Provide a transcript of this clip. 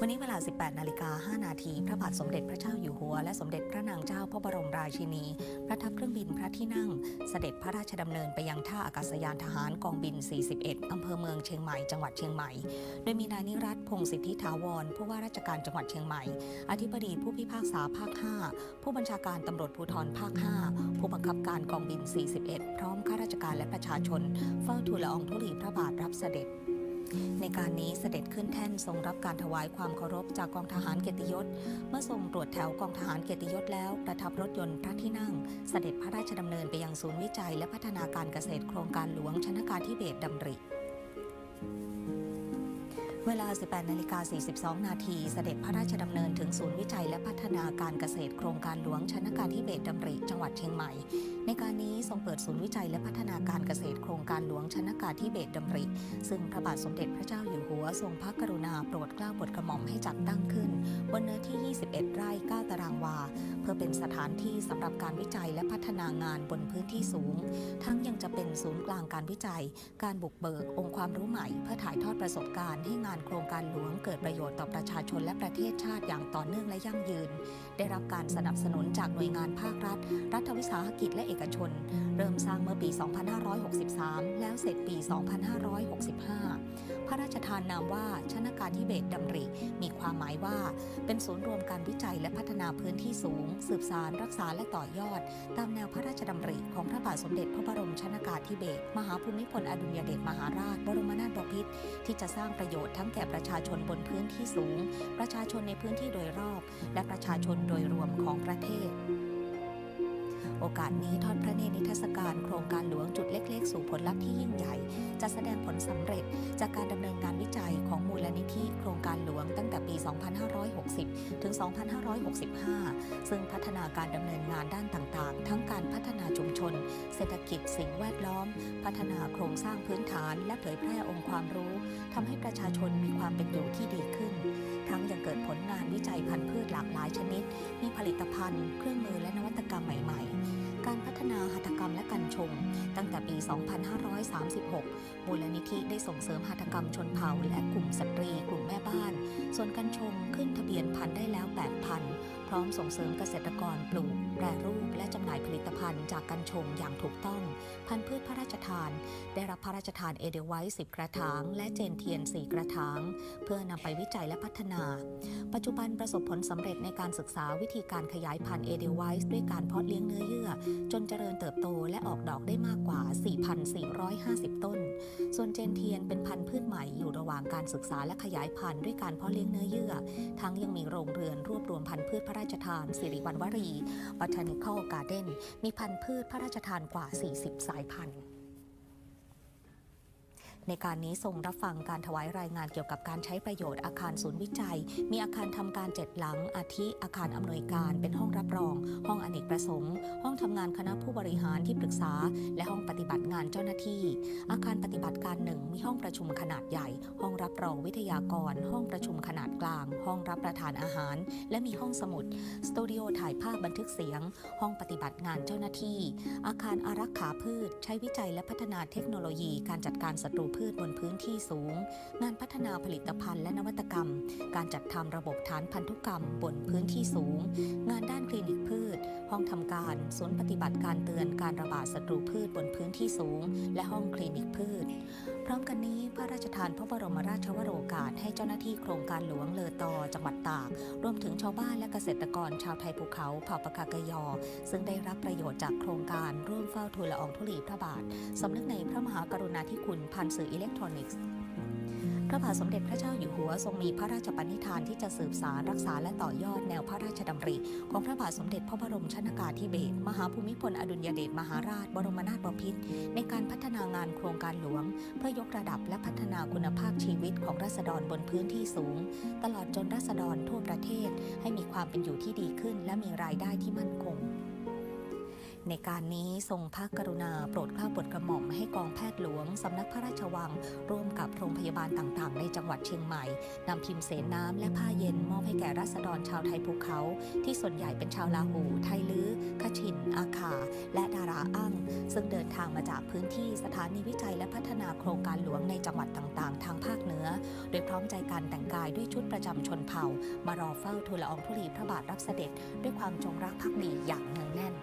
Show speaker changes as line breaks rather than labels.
วันนี้เวลา 18 นาฬิกา 5 นาที พระบาทสมเด็จพระเจ้าอยู่หัว และสมเด็จพระนางเจ้าพระบรมราชินี ประทับเครื่องบินพระที่นั่ง เสด็จพระราชดำเนินไปยังท่าอากาศยานทหารกองบิน 41 อำเภอเมืองเชียงใหม่ จังหวัดเชียงใหม่ โดยมีนายนิรัตพงศิทธิถาวร ผู้ว่าราชการจังหวัดเชียงใหม่ อธิบดีผู้พิพากษาภาค 5 ผู้บัญชาการตำรวจภูธรภาค 5 ผู้บังคับการกองบิน 41 พร้อมข้าราชการและประชาชน เฝ้าทูลละอองธุลีพระบาทรับเสด็จ ในการนี้เสด็จขึ้นแท่นทรงรับการถวายความเคารพจากกองทหารเกียรติยศ เมื่อทรงตรวจแถวกองทหารเกียรติยศแล้ว ประทับรถยนต์พระที่นั่ง เสด็จพระราชดำเนินไปยังศูนย์วิจัยและพัฒนาการเกษตรโครงการหลวงชนการทิเบศดำริ เวลา 18นาฬิกา42 นาทีเสด็จพระราชดำเนินถึงศูนย์วิจัยและพัฒนาการเกษตรโครงการหลวงชนการทิเบตดำริจังหวัดเชียงใหม่ ในการนี้ทรงเปิดศูนย์วิจัยและพัฒนาการเกษตรโครงการหลวงชนกาธิเบศดำริ ซึ่งพระบาทสมเด็จพระเจ้าอยู่หัวทรงพระกรุณาโปรดเกล้าโปรดกระหม่อมให้จัดตั้งขึ้น บนเนื้อที่ 21 ไร่ 9 ตารางวา เพื่อเป็นสถานที่สำหรับการวิจัยและพัฒนางานบนพื้นที่สูง ทั้งยังจะเป็นศูนย์กลางการวิจัย การบุกเบิกองค์ความรู้ใหม่ เพื่อถ่ายทอดประสบการณ์ให้งานโครงการหลวงเกิดประโยชน์ต่อประชาชนและประเทศชาติอย่างต่อเนื่องและยั่งยืน ได้รับการสนับสนุนจากหน่วยงานภาครัฐ รัฐวิสาหกิจและเอกชน เริ่มสร้างเมื่อปี 2563 แล้วเสร็จปี 2565 พระราชทานนามว่าชนาการทิเบตดำริ มีความหมายว่า เป็นศูนย์รวมการวิจัยและพัฒนาพื้นที่สูง สืบสารรักษาและต่อยอด ตามแนวพระราชดำริของพระบาทสมเด็จพระบรมชนากาธิเบศมหาภูมิพลอดุลยเดชมหาราช บรมนาถบพิตรที่จะสร้างประโยชน์ทั้งแก่ประชาชนบนพื้นที่สูง ประชาชนในพื้นที่โดยรอบ และประชาชนโดยรวมของประเทศ โอกาสนี้ทอดพระเนตรนิทรรศการโครงการหลวงจุดเล็ก ๆ สู่ผลลัพธ์ที่ยิ่งใหญ่จะแสดงผลสำเร็จจากการดำเนินงานวิจัยของมูลนิธิโครงการหลวงตั้งแต่ปี 2560 ถึง 2565 ซึ่งพัฒนาการดำเนินงานด้านต่างๆ ทั้งการพัฒนาชุมชน เศรษฐกิจสิ่งแวดล้อม พัฒนาโครงสร้างพื้นฐาน และเผยแพร่องค์ความรู้ ทำให้ประชาชนมีความเป็นอยู่ที่ดีขึ้น ทั้งยังเกิดผลงานวิจัยพันธุ์พืชหลากหลายชนิด มีผลิตภัณฑ์ เครื่องมือและนวัตกรรมใหม่ๆ การพัฒนาหัตถกรรมและการชง ตั้งแต่ปี 2536 มูลนิธิได้ส่งเสริมหัตถกรรมชนเผ่า และกลุ่มสตรี กลุ่มแม่บ้าน ส่วนการชงขึ้นทะเบียนพันธุ์ได้แล้ว 8พร้อมส่งเสริมเกษตรกรปลูก แปรรูป และจำหน่ายผลิตภัณฑ์จากการชงอย่างถูกต้อง พันธุ์พืชพระราชทาน ได้รับพระราชทานเอเดไวท์10กระถาง และเจนเทียน4กระถาง เพื่อนำไปวิจัยและพัฒนา ปัจจุบันประสบผลสำเร็จในการศึกษาวิธีการขยายพันธุ์เอเดไวส์ด้วยการเพาะเลี้ยงเนื้อเยื่อ จนเจริญเติบโตและออกดอกได้มากกว่า 4,450 ต้น ส่วนเจนเทียนเป็นพันธุ์พืชใหม่อยู่ระหว่างการศึกษาและขยายพันธุ์ด้วยการเพาะเลี้ยงเนื้อเยื่อ ทั้งยังมีโรงเรือนรวบรวมพันธุ์พืชพระราชทานสิริวัณวรี Botanical Garden มีพันธุ์พืชพระราชทานกว่า 40 สายพันธุ์ ในการนี้ทรงรับฟังการถวายรายงานเกี่ยวกับการใช้ประโยชน์อาคารศูนย์วิจัย มีอาคารทำการเจ็ดหลัง อาทิอาคารอำนวยการ เป็นห้องรับรอง ห้องอเนกประสงค์ ห้องทำงานคณะผู้บริหารที่ปรึกษา และห้องปฏิบัติงานเจ้าหน้าที่ อาคารปฏิบัติการหนึ่งมีห้องประชุมขนาดใหญ่ ห้องรับรองวิทยากร ห้องประชุมขนาดกลาง ห้องรับประทานอาหาร และมีห้องสมุด สตูดิโอถ่ายภาพบันทึกเสียง ห้องปฏิบัติงานเจ้าหน้าที่ อาคารอารักขาพืช ใช้วิจัยและพัฒนาเทคโนโลยีการจัดการศัตรูพืชบนพื้นที่สูง งานพัฒนาผลิตภัณฑ์และนวัตกรรม การจัดทำระบบฐานพันธุกรรมบนพื้นที่สูง งานด้านคลินิกพืช ห้องทำการศูนย์ปฏิบัติการเตือนการระบาดศัตรูพืชบนพื้นที่สูง และห้องคลินิกพืช พร้อมกันนี้พระราชทานพระบรมราชวโรกาสให้เจ้าหน้าที่โครงการหลวงเลอตอจังหวัดตาก รวมถึงชาวบ้านและเกษตรกรชาวไทยภูเขาเผ่าปากากยอ ซึ่งได้รับประโยชน์จากโครงการร่วมเฝ้าทูลละอองธุลีพระบาทสำนึกในพระมหากรุณาธิคุณผ่านสืออิเล็กทรอนิกส์ พระบาทสมเด็จพระเจ้าอยู่หัวทรงมีพระราชปณิธานที่จะสืบสารรักษาและต่อยอดแนวพระราชดำริ ของพระบาทสมเด็จพระบรมชนากาธิเบศรมหาภูมิพลอดุลยเดชมหาราช บรมนาถบพิตรในการพัฒนางานโครงการหลวง เพื่อยกระดับและพัฒนาคุณภาพชีวิตของราษฎรบนพื้นที่สูง ตลอดจนราษฎรทั่วประเทศ ให้มีความเป็นอยู่ที่ดีขึ้น และมีรายได้ที่มั่นคง ในการนี้ทรงพระกรุณาโปรดเกล้าโปรดกระหม่อมให้กองแพทย์หลวง สำนักพระราชวัง ร่วมกับโรงพยาบาลต่างๆ ในจังหวัดเชียงใหม่นำพิมพ์เสนน้ำและผ้าเย็นมอบให้แก่ราษฎรชาวไทยภูเขา ที่ส่วนใหญ่เป็นชาวลาหู ไทยลื้อคชิน อาคา และดาราอั้งซึ่งเดินทางมาจากพื้นที่สถานีวิจัยและพัฒนาโครงการหลวงในจังหวัดต่างๆ ทางภาคเหนือ โดยพร้อมใจการแต่งกายด้วยชุดประจำชนเผ่ามารอเฝ้าทูลละอองธุลีพระบาทรับเสด็จด้วยความจงรักภักดีอย่างเนืองแน่น